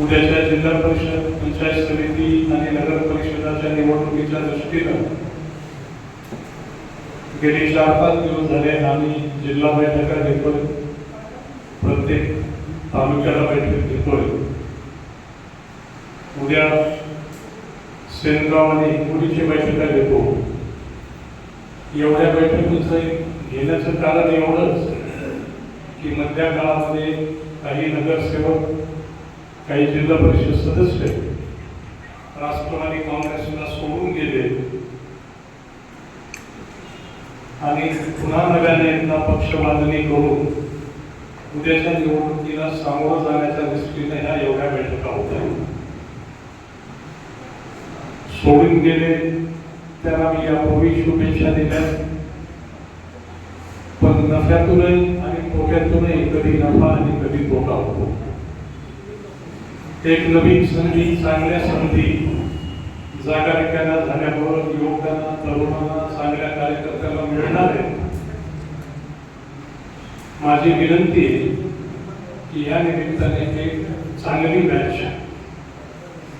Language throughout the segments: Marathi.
उद्याच्या जिल्हा परिषद पंचायत समिती आणि नगर परिषदाच्या निवडणुकीच्या दृष्टीनं गेले चार पाच दिवस झाले आम्ही जिल्हा बैठका घेतोय. प्रत्येक तालुक्याला बैठक घेतोय. उद्या सेनगाव आणि हिंगोलीची बैठका घेतो. एवढ्या बैठकीचं घेण्याचं कारण एवढंच की मधल्या काळामध्ये काही नगरसेवक काही जिल्हा परिषद सदस्य राष्ट्रवादी काँग्रेसला सोडून गेले. आणि पुन्हा नव्याने एकदा पक्ष बांधणी करून उद्याच्या निवडणुकीला सामोरं जाण्याच्या दृष्टीने ह्या एवढ्या बैठका होत आहेत सोडून गेले त्यांना मी यापूर्वी शुभेच्छा दिल्या. पण नफ्यातूनही आणि तोट्यातूनही कधी नफा आणि कधी तोटा होतो. एक नवीन संधी चांगल्या संधी जागा रिकाम्या झाल्याबरोबर युवकांना तरुणांना चांगल्या कार्यकर्त्याला मिळणार आहे. माझी विनंती आहे की या निमित्ताने एक चांगली मॅच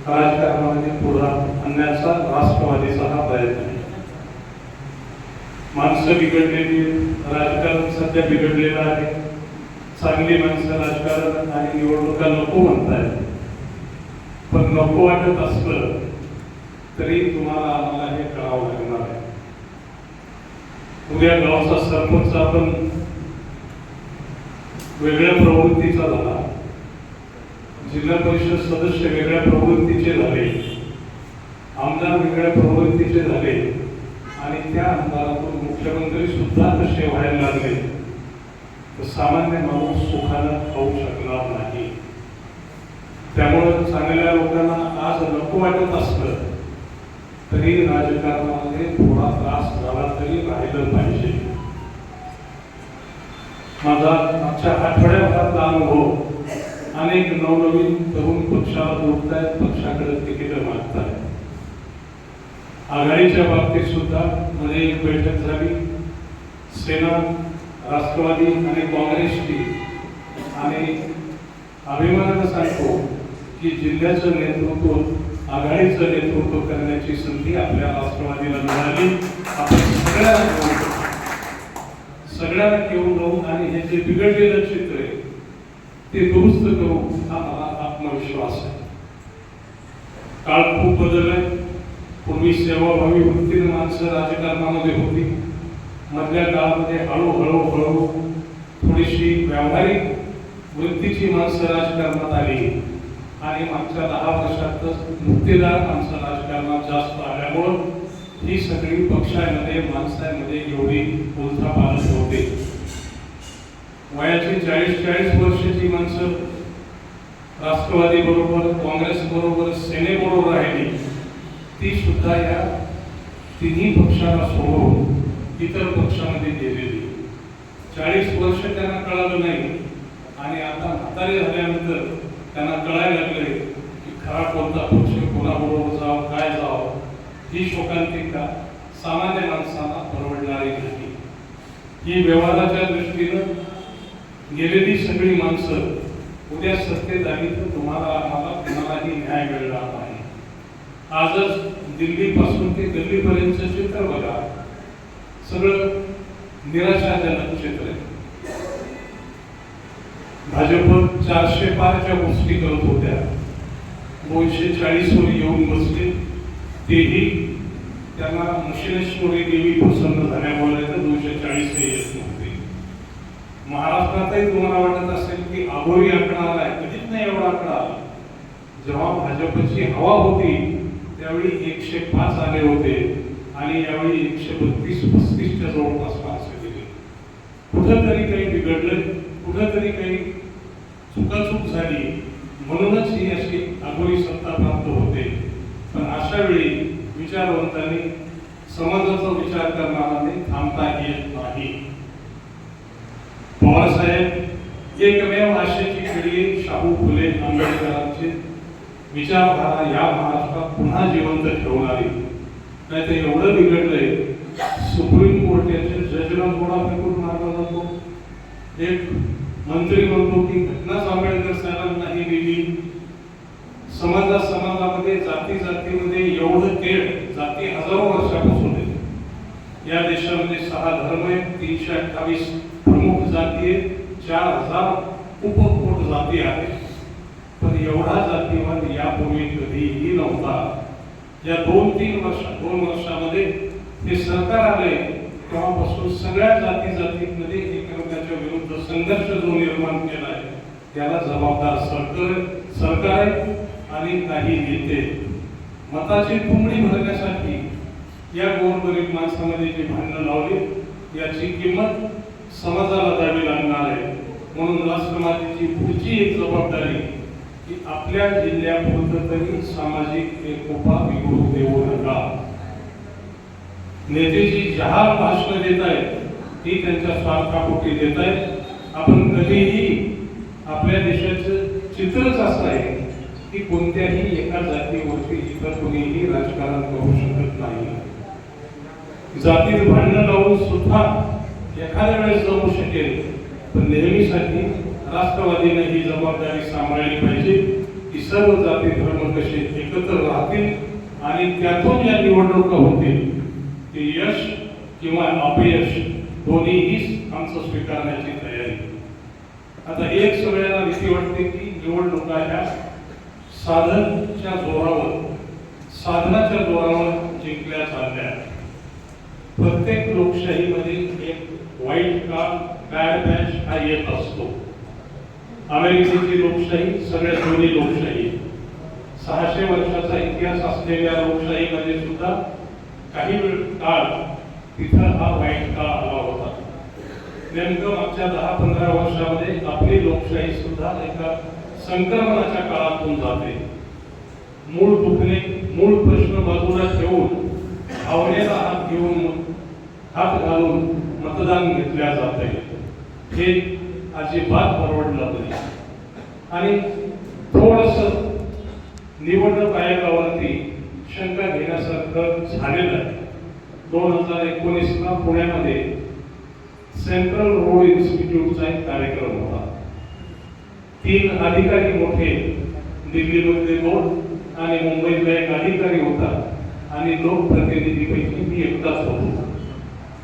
राजकारणामध्ये पुढा आणण्याचा राष्ट्रवादीचा हा प्रयत्न आहे. माणसं बिघडलेली राजकारण सध्या बिघडलेलं आहे. चांगली माणसं राजकारण आणि निवडणुका नको म्हणतायत. पण नको वाटत असलं तरी तुम्हाला आम्हाला हे करावं लागणार आहे. उद्या गावचा सरपंच आपण वेगळ्या प्रवृत्तीचा झाला. जिल्हा परिषद सदस्य वेगळ्या प्रवृत्तीचे झाले. आमदार वेगळ्या प्रवृत्तीचे झाले. आणि त्या आमदारातून मुख्यमंत्री सुद्धा तसे व्हायला लागले. तर सामान्य माणूस सुखानं खाऊ शकणार नाही. त्यामुळं चांगल्या लोकांना आज नको वाटत असलं तरी राजकारणामध्ये थोडा त्रास झाला तरी राहिलं पाहिजे. माझा मागच्या आठवड्याभरातला अनुभव अनेक नवनवीन तरुण पक्षाला जोडतायत पक्षाकडे तिकीट मागतायत. आघाडीच्या बाबतीत सुद्धा मध्ये एक बैठक झाली. सेना राष्ट्रवादी आणि काँग्रेसची आणि अभिमानानं सांगतो की जिल्ह्याचं नेतृत्व आघाडीचं नेतृत्व करण्याची संधी आपल्या राष्ट्रवादीला मिळाली. आपण सगळ्यांना घेऊन सगळ्यांना घेऊन आणि हे जे बिघडलेलं चित्र आहे ते दुरुस्त करू हा मला आत्मविश्वास आहे. काळ खूप बदललाय पूर्वी सेवाभावी वृत्तीने माणसं राजकारणामध्ये होती. मधल्या काळामध्ये हळूहळू हळू थोडीशी व्यावहारिक वृत्तीची माणसं राजकारणात आली. आणि मागच्या दहा वर्षातच मुक्तीदार माणसं राजकारणात जास्त आल्यामुळं ही सगळी पक्षामध्ये माणसामध्ये एवढी उलथापालथ होते. वयाची चाळीस चाळीस वर्षाची माणसं राष्ट्रवादी बरोबर काँग्रेस बरोबर सेनेबरोबर राहिली ती सुद्धा या तिन्ही पक्षाला सोडून इतर पक्षामध्ये गेलेली. चाळीस वर्ष त्यांना कळालं नाही. आणि आता म्हातारे झाल्यानंतर त्यांना कळायला लागले की खरा कोणता पक्ष कोणाबरोबर जावं काय जावं ही शोकांतिका सामान्य माणसाला परवडणारी नाही. ही व्यवहाराच्या दृष्टीनं गेलेली सगळी माणसं उद्या सत्तेत आली तर तुम्हाला आम्हाला कुणालाही न्याय मिळणार नाही. आजच दिल्लीपासून ते दिल्लीपर्यंतचं चित्र बघा. सगळं निराशाजनक क्षेत्र आहे. भाजप चारशे पारच्या गोष्टी करत होत्या. दोनशे चाळीसवर येऊन बसले. तेही त्यांना मुशिलेश्वरी देवी प्रसन्न झाल्यामुळे तर दोनशे चाळीस येत नव्हते. महाराष्ट्रातही तुम्हाला वाटत असेल की आघोरी आकडा आलाय. कधीच नाही एवढा आकडा आला. जेव्हा भाजपची हवा होती त्यावेळी एकशे पाच आले होते आणि यावेळी एकशे बत्तीस पस्तीसच्या जवळपास माणसं गेली. कुठंतरी काही बिघडलं कुठंतरी काही चुकाचूक झाली म्हणूनच ही अशी अघोरी सत्ता प्राप्त होते. पण अशा वेळी विचारवंतांनी समाजाचा विचार करणारा थांबता येत नाही. पवारसाहेब एकमेव आशेची पिढी शाहू फुले आंबेडकरांचे विचारधारा या महाराष्ट्रात पुन्हा जिवंत ठेवणारी. नाही तर एवढं बिघडलंय सुप्रीम कोर्ट याचे जजमेंट थोडा फेकून मारला जातो. एक मंत्री म्हणतो की घटनाच आंबेडकर साहेबांना नाही दिली. समाजामध्ये जाती जातीमध्ये एवढं तेढ जाती हजारो वर्षापासून आहे. या देशामध्ये सहा धर्म आहेत तीनशे अठ्ठावीस प्रमुख जाती आहेत चार हजार उपपोट जाती आहेत. पण एवढा जातीवाद यापूर्वी कधीही नव्हता. या दोन तीन वर्ष दोन वर्षामध्ये हे सरकार आले तेव्हापासून सगळ्या जाती जातींमध्ये एकमेकांच्या विरुद्ध संघर्ष जो निर्माण केला आहे त्याला जबाबदार सरकार सरकार आहे आणि काही नेते. मताची तुंबडी भरण्यासाठी या गोरगरीब माणसामध्ये जी भांडणं लावली याची किंमत समाजाला द्यावी लागणार आहे. म्हणून राष्ट्रवादीची पुढची एक जबाबदारी की आपल्या जिल्ह्यापुरतं तरी सामाजिक एकोपा बिघडू देऊ नका. नेतेजी जहाल भाषण देत आहेत ती त्यांच्या स्वार्थापोटी देत आहेत आपण कधीही आपल्या देशाचं चित्रच असं आहे की कोणत्याही एका जातीवरती इतर कोणीही राजकारण करू शकत नाही. जातीत भांडण लावून सुद्धा एखाद्या वेळेस जमू शकेल पण नेहमीसाठी राष्ट्रवादीने ही जबाबदारी सांभाळली पाहिजे की सर्व जाती धर्म कसे एकत्र राहतील आणि त्यातून या निवडणुका होतील. ते यश किंवा अपयश दोन्हीही आमचं स्वीकारण्याची तयारी. आता एक सगळ्यांना भीती वाटते की निवडणुका ह्या साधनच्या जोरावर साधनाच्या जोरावर जिंकल्या चालल्या. प्रत्येक लोकशाहीमध्ये एक वाईट का बॅड बॅच हा येत असतो. अमेरिकेची लोकशाही सगळ्यात जुनी लोकशाही. सहाशे वर्षाचा इतिहास असलेल्या लोकशाहीमध्ये सुद्धा काही वेळ काळ तिथं हा वाईट काळ आला होता. नेमकं मागच्या दहा पंधरा वर्षामध्ये आपली लोकशाही सुद्धा एका संक्रमणाच्या काळातून जाते. मूळ दुखणे मूळ प्रश्न बाजूला ठेवून भावनेला हात घेऊन हात घालून मतदान घेतल्या जाते हे अजिबात परवडलं नाही. आणि थोडस निवडणूक आयोगावर संघ झालेला आहे. दोन हजार एकोणीसला पुण्यामध्ये सेंट्रल रोड इन्स्टिट्यूटचा एक कार्यक्रम होता. तीन अधिकारी मोठे दिल्लीमधले दोन आणि मुंबईतला एक अधिकारी होता आणि लोकप्रतिनिधीपैकी मी एकटाच होतो.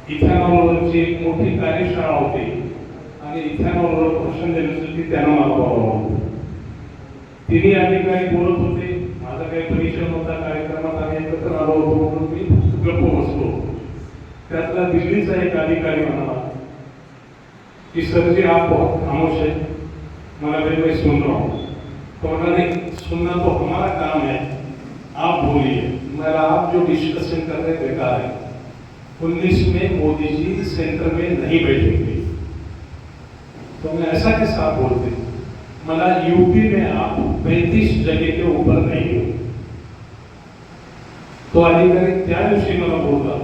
इथेनॉलवरची एक मोठी कार्यशाळा होती आणि इथॅनॉलवर प्रश्न देण्यासाठी त्यांना मला बोलावलं तिन्ही अधिकारी बोलत होते काही परिचय नव्हता कार्यक्रमात आम्ही एकत्र आलो होतो म्हणून मी गप्प बसलो. त्यातला दिल्लीचा एक अधिकारी म्हणाला, कि सर जी, आप बहुत खामोश है. मगर भाई मैं सुन रहा हूँ. तो उन्होंने सुनना तो हमारा काम है. आप बोलिए. मेरा आप जो डिस्कशन कर रहे बेकार है. उन्नीस में मोदी जी सेंटर में नहीं बैठेंगे. तो मैं ऐसा के साथ बोलते? मला यूपी में आप 35 जगह के ऊपर नहीं हो. तो अधिकारी त्या दिवशी मला बोलला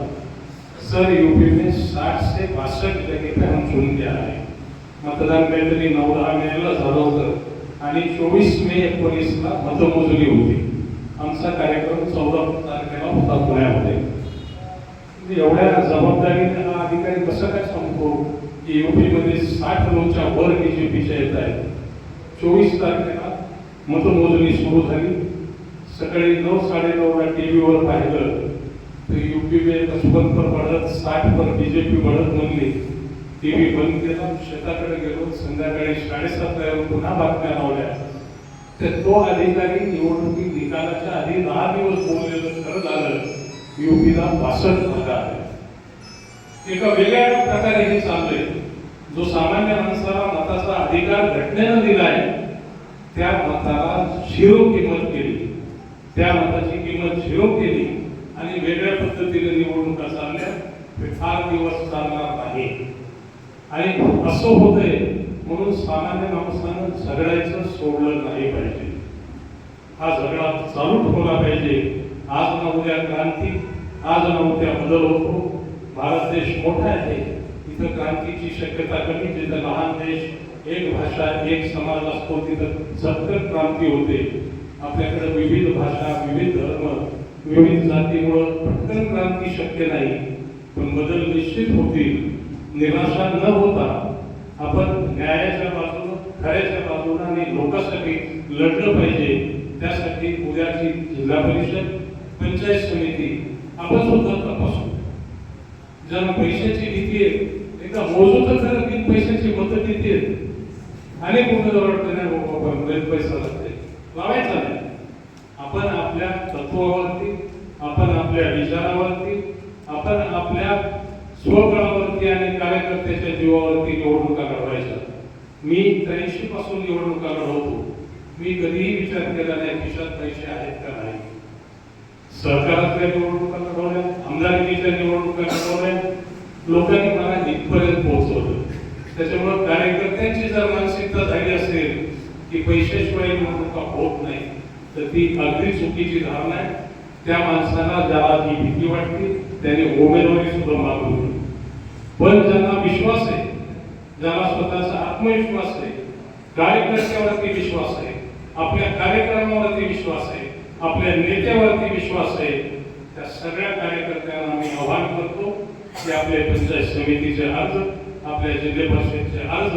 सर यूपी में 60 से बासष्ट टक्के पॅन हम चुन के आए मतदान काहीतरी नऊ दहा मेला झालं होतं आणि चोवीस मे एकोणीसला मतमोजणी होती. आमचा कार्यक्रम चौदा तारखेला होता पुण्यामध्ये. एवढ्या जबाबदारीने हा अधिकारी कसं काय सांगतो की यूपीमध्ये साठ लोकच्या वर बीजेपीच्या येत आहेत. चोवीस तारखेला मतमोजणी सुरू झाली. सकाळी नऊ साडेनऊला टी व्हीवर पाहिलं तर युपी में पचपन पर बढ़त साठ पर बीजेपी बढ़त म्हणली. टीव्ही बंद केला शेताकडे गेलो संध्याकाळी साडेसातला येऊन पुन्हा बातम्या लावल्या. तर तो अधिकारी निवडणुकी निकालाच्या आधी दहा दिवस बोललेलं खरं झालं. युपीला बासष्ट भागा एका वेगळ्या प्रकारे हे चाललंय. जो सामान्य माणसाला मताचा अधिकार घटनेनं दिलाय त्या मताला झिरो किंमत केली. त्या मताची किंमत झिरो केली आणि वेगळ्या पद्धतीने निवडणुका चालल्या हे फार दिवस चालणार नाही. आणि असं होतंय म्हणून सामान्य माणसानं झगडायचं सोडलं नाही पाहिजे. हा झगडा चालू ठेवला पाहिजे. आज ना उद्या क्रांती आज ना उद्या बदल होतो. भारत देश मोठा आहे. तिथं क्रांतीची शक्यता कमी जिथं लहान देश एक भाषा एक समाज असतो तिथं झटकन क्रांती होते. आपल्याकडे विविध भाषा विविध धर्म विविध जातीमुळं पटकन क्रांती शक्य नाही. पण बदल निश्चित होतील. निराशा न होता आपण न्यायाच्या बाजूनं खऱ्याच्या बाजूनं आणि लोकांसाठी लढलं पाहिजे. त्यासाठी उद्याची जिल्हा परिषद पंचायत समिती आपण सुद्धा तपासू. ज्यांना पैशाची भीती आहे एकदा मोजू तर खरं पैशाची मतं किती आहेत? अनेक उमेदवार वाटतं नाही बाबा? पैसा लागते लावायचा नाही आपण आपल्या तत्वावरती आपण आपल्या विचारावरती आपण आपल्या स्वबळावरती आणि कार्यकर्त्याच्या जीवावरती निवडणुका लढवायच्या मी त्र्याऐंशी पासून निवडणुका लढवतो मी कधीही विचार केला नाही खिशात पैसे आहेत का नाही. सरकारातल्या निवडणुका लढवल्या आमदारकीच्या निवडणुका लढवल्या लोकांनी मला इथपर्यंत पोहोचवलं. त्याच्यामुळे कार्यकर्त्यांची जर मानसिकता झाली असेल की पैशाशिवाय निवडणुका होत नाही तर ती अगदी चुकीची धारणा आहे. त्या माणसाला ज्याला जी भीती वाटते त्याने उमेदवारी सुद्धा मागू पण ज्यांना विश्वास आहे ज्याला स्वतःचा आत्मविश्वास आहे कार्यकर्त्यावरती विश्वास आहे आपल्या कार्यक्रमावरती विश्वास आहे आपल्या नेत्यावरती विश्वास आहे त्या सगळ्या कार्यकर्त्यांना मी आव्हान करतो की आपले पंचायत समितीचे अर्ज आपल्या जिल्हा परिषदचे अर्ज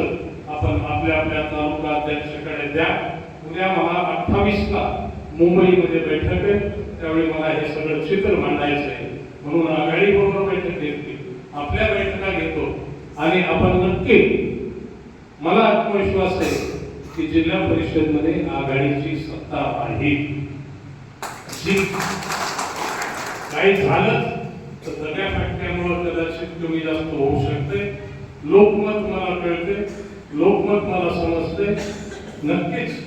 आपण आपल्या आपल्या तालुका अध्यक्षाकडे द्या. उद्या मला अठ्ठावीसला मुंबईमध्ये बैठक आहे. त्यावेळी मला हे सगळं चित्र मांडायचं आहे. म्हणून आघाडी बरोबर बैठक घेतली. आपल्या बैठका घेतो. आणि आपण नक्की मला आत्मविश्वास आहे की जिल्हा परिषदमध्ये आघाडीची सत्ता आहे. जी काही झालं तर सगळ्या फटक्यामुळे कदाचित कमी जास्त होऊ शकते. लोकमत मला कळते. लोकमत मला समजते. नक्कीच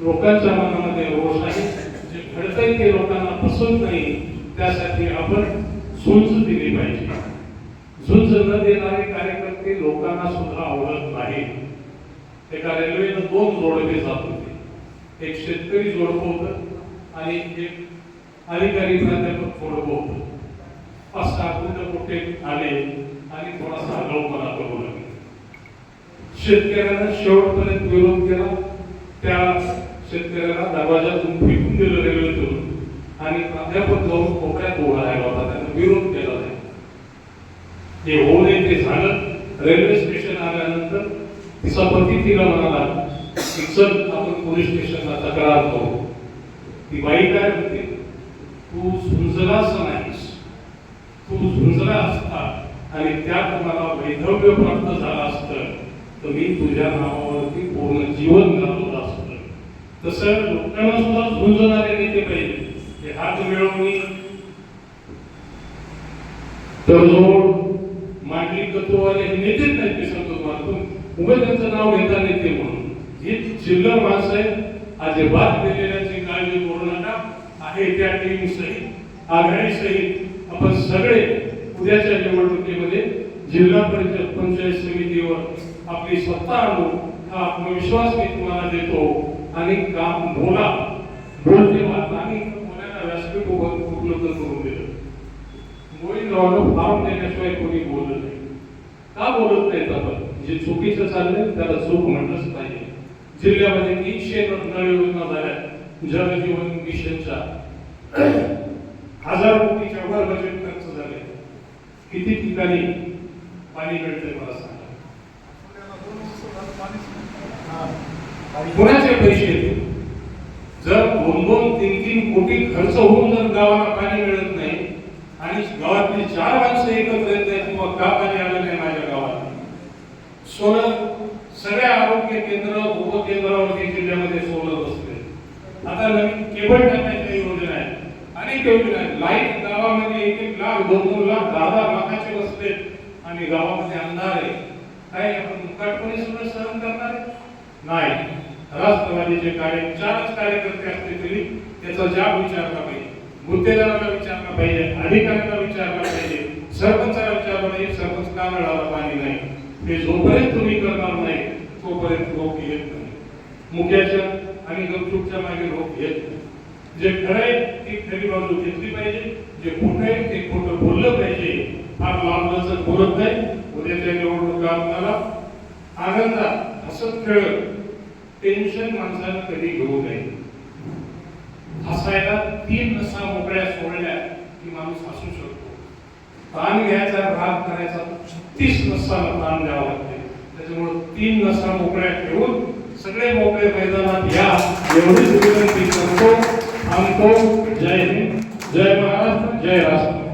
लोकांच्या मनामध्ये रोष आहे. जे घडतंय ते लोकांना पसंत नाही. त्यासाठी आपण झुंज दिली पाहिजे. झुंज न देणारे कार्यकर्ते लोकांना सुद्धा आवडत नाही एका रेल्वेनं दोन जोडले जात होते. एक शेतकरी जोडपं होतं आणि एक अधिकारी प्राध्यापक जोडपं होतं. पाच सहा गुंड कुठे आले आणि थोडासा हलवपणा करू लागले. शेतकऱ्यानं शेवटपर्यंत विरोध केला. त्या शेतकऱ्याला दरवाजातून फेकून दिलं रेल्वेतून आणि प्राध्यापक जाऊन कोपऱ्यात उभा राहिला. विरोध केला नाही. ते होऊ नये ते झालं. रेल्वे स्टेशन आल्यानंतर तिचा पती तिला म्हणाला की चल आपण पोलीस स्टेशनला तक्रार करू. ती बाई काय म्हणते? तू झुंजलाच नाहीस? तू झुंजला असता आणि त्यात मला वैधव्य प्राप्त झालं असतं तर मी तुझ्या नावावरती पूर्ण जीवन घालवलं असतं. तसं लोकांना सुद्धा झुंजणारे नेते पाहिजे. ते हात मिळवणी तडजोड मांडली तत्ववाले हे नेतेच नाहीत मी सांगतो तुम्हाला उभे त्यांचं नाव घेता नेते म्हणून. ही चिल्लर माणसं आहेत अजिबात दिलेल्याची काळजी करू नका. आहे त्या टीम सहित आघाडी सहित आपण सगळे उद्याच्या निवडणुकीमध्ये जिल्हा परिषद पंचायत समितीवर आपली सत्ता आणू हा आत्मविश्वास मी तुम्हाला देतो. आणि काम बोला. बोलते वाचा. आणि बोलायला व्यासपीठ उपलब्ध करून देतो. गोविंदरावनं फॉर्म देण्याशिवाय कोणी बोलत नाही. का बोलत नाहीत आपण? जे चुकीचं चाललंय त्याला चूक म्हटलंच पाहिजे. जिल्ह्यामध्ये तीनशे नळ योजना झाल्या. जलजीवन मिशनच्या. हजार कोटीच्या वर बजेट खर्च झाले. किती ठिकाणी पाणी मिळतंय मला सांगा. कोणाचे पैसे जर दोन दोन तीन तीन कोटी खर्च होऊन जर गावाला पाणी मिळत नाही आणि गावातली चार माणसं एकत्र येत नाही किंवा का पाणी आलं नाही माझ्या गावात? सोलर सगळ्या आरोग्य केंद्र उपकेंद्रावरती जिल्ह्यामध्ये सोलर बसले. आता नवीन केबल टाकण्याच्या योजना आहेत अनेक योजना आहेत लाइट गावामध्ये एक एक लाख दोन दोन लाख दहा दहा लाखाचे बसले आणि गावामध्ये अंधार आहे. काय आपण मुकाटपणे सुद्धा सहन करणार नाही. राष्ट्रवादीचे कार्य चारच कार्यकर्ते असले तरी त्याचा जाब विचारला पाहिजे. गुत्तेदाराला विचारला पाहिजे अधिकाऱ्यांना विचारला पाहिजे सरपंचाला विचारला पाहिजे सरपंच का मिळाला पाणी नाही? हे जोपर्यंत तुम्ही करणार नाही तोपर्यंत लोक येत नाही. मुख्याच्या आणि गपचूपच्या मागे लोक येत नाही. जे खरं आहे ती खरी बाजू घेतली पाहिजे. जे खोटं आहे ते खोटं बोललं पाहिजे. फार लांब जर बोलत नाही. उद्याच्या निवडणुका आपल्याला आनंदात हसत खेळत टेन्शन माणसानं कधी घेऊ नये. हसायला तीन रस्ता मोकळ्या सोडल्या की माणूस असू शकतो. ताण घ्यायचा राग करायचा छत्तीस नसाला ताण द्यावा लागते. त्याच्यामुळे तीन नसा मोकळ्या ठेवून सगळे मोकळे मैदानात या. एवढीच विनंती करतो. जय हिंद. जय महाराष्ट्र. जय राष्ट्र